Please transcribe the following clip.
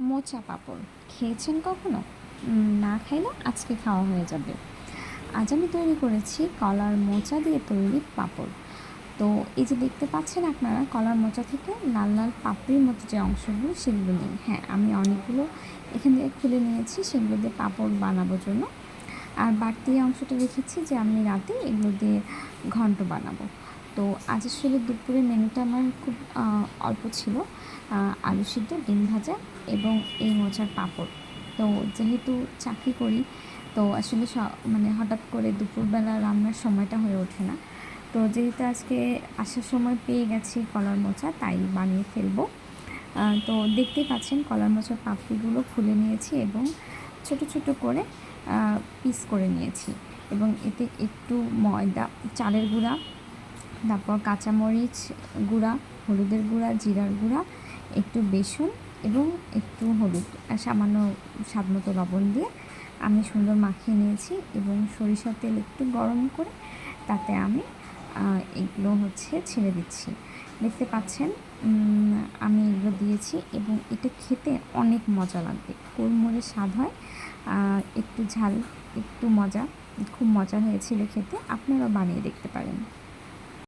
মোচা পাঁপড়। খেয়েছেন কখনো? না খাইলে আজকে খাওয়া হয়ে যাবে। আজ আমি তৈরি করেছি কলার মোচা দিয়ে তৈরি পাঁপড়। তো এই যে দেখতে পাচ্ছেন আপনারা, কলার মোচা থেকে লাল লাল পাপড়ির মতো যে অংশগুলো, সেগুলো নেই হ্যাঁ আমি অনেকগুলো এখান থেকে খুলে নিয়েছি, সেগুলো দিয়ে পাঁপড় বানানোর জন্য। আর বাড়তি অংশটা রেখেছি যে আমি রাতে এগুলো দিয়ে ঘন্ট বানাবো। তো আজ আসলে দুপুরের মেনুটা আমার খুব অল্প ছিল। আলু সিদ্ধ, ডিম ভাজা এবং এই মোচার পাঁপড়। তো যেহেতু চাকরি করি, তো আসলে মানে হঠাৎ করে দুপুরবেলা রান্নার সময়টা হয়ে ওঠে না। তো যেহেতু আজকে আসার সময় পেয়ে গেছি কলার মোচা, তাই বানিয়ে ফেলব। তো দেখতেই পাচ্ছেন কলার মোচার পাপড়িগুলো খুলে নিয়েছি এবং ছোট ছোট করে পিস করে নিয়েছি। এবং এতে একটু ময়দা, চালের গুঁড়া তারপর কাঁচামরিচ গুঁড়া, হলুদের গুঁড়া, জিরার গুঁড়া, একটু বেসন এবং একটু হলুদ আর সামান্য স্বাদ মতো লবণ দিয়ে আমি সুন্দর মাখিয়ে নিয়েছি এবং সরিষার তেল একটু গরম করে তাতে আমি এগুলো হচ্ছে ছেড়ে দিচ্ছি। দেখতে পাচ্ছেন আমি এগুলো দিয়েছি এবং এটা খেতে অনেক মজা লাগবে। কুড়মুড়ে স্বাদ হয় একটু ঝাল, একটু মজা, খুব মজা হয়েছিল খেতে, আপনারাও বানিয়ে দেখতে পারেন।